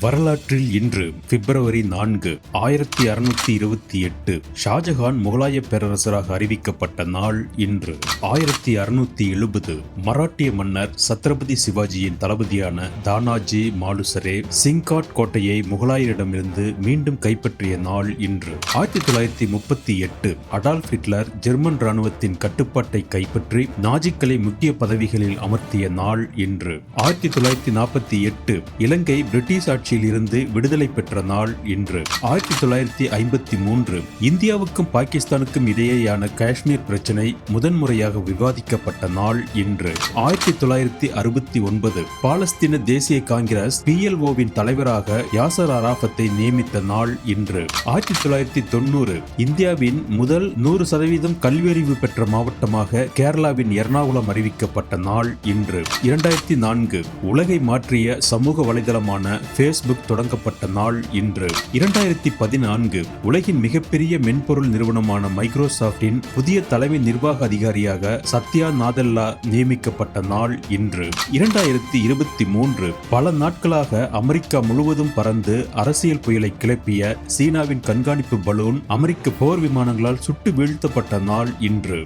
வரலாற்றில் இன்று பிப்ரவரி நான்கு ஆயிரத்தி அறுநூத்தி இருபத்தி எட்டு ஷாஜஹான் முகலாய பேரரசராக அறிவிக்கப்பட்ட நாள் இன்று. ஆயிரத்தி அறுநூத்தி எழுபது மராட்டிய மன்னர் சத்ரபதி சிவாஜியின் தளபதியான தானாஜி மாலுசரே சிங்காட் கோட்டையை முகலாயரிடமிருந்து மீண்டும் கைப்பற்றிய நாள் இன்று. ஆயிரத்தி தொள்ளாயிரத்தி முப்பத்தி எட்டு அடால்ஃப் ஹிட்லர் ஜெர்மன் ராணுவத்தின் கட்டுப்பாட்டை கைப்பற்றி நாஜிக்களை முக்கிய பதவிகளில் அமர்த்திய நாள் இன்று. ஆயிரத்தி தொள்ளாயிரத்தி நாற்பத்தி எட்டு இலங்கை பிரிட்டிஷ் ஆட்சியில் இருந்து விடுதலை பெற்ற நாள் இன்று. ஆயிரத்தி தொள்ளாயிரத்தி ஐம்பத்தி மூன்று. இந்தியாவுக்கும் பாகிஸ்தானுக்கும் இடையேயான காஷ்மீர் பிரச்சினை முதன்முறையாக விவாதிக்கப்பட்ட நாள் இன்று. ஆயிரத்தி தொள்ளாயிரத்தி அறுபத்தி ஒன்பது. பாலஸ்தீன தேசிய காங்கிரஸ் பிஎல்ஓவின் தலைவராக யாசர் அராபத்தை நியமித்த நாள் இன்று. ஆயிரத்தி தொள்ளாயிரத்தி தொண்ணூறு. இந்தியாவின் முதல் நூறு சதவீதம் கல்வியறிவு பெற்ற மாவட்டமாக கேரளாவின் எர்ணாகுளம் அறிவிக்கப்பட்ட நாள் இன்று. இரண்டாயிரத்தி நான்கு. உலகை மாற்றிய சமூக வலைதளமான ஃபேஸ்புக் தொடங்கப்பட்ட நாள் இன்று. இரண்டாயிரத்தி பதினான்கு உலகின் மிகப்பெரிய மென்பொருள் நிறுவனமான மைக்ரோசாஃப்டின் புதிய தலைமை நிர்வாக அதிகாரியாக சத்யா நாதல்லா நியமிக்கப்பட்ட நாள் இன்று. இரண்டாயிரத்தி இருபத்தி மூன்று பல நாட்களாக அமெரிக்கா முழுவதும் பறந்து அரசியல் புயலை கிளப்பிய சீனாவின் கண்காணிப்பு பலூன் அமெரிக்க போர் விமானங்களால் சுட்டு வீழ்த்தப்பட்ட நாள் இன்று.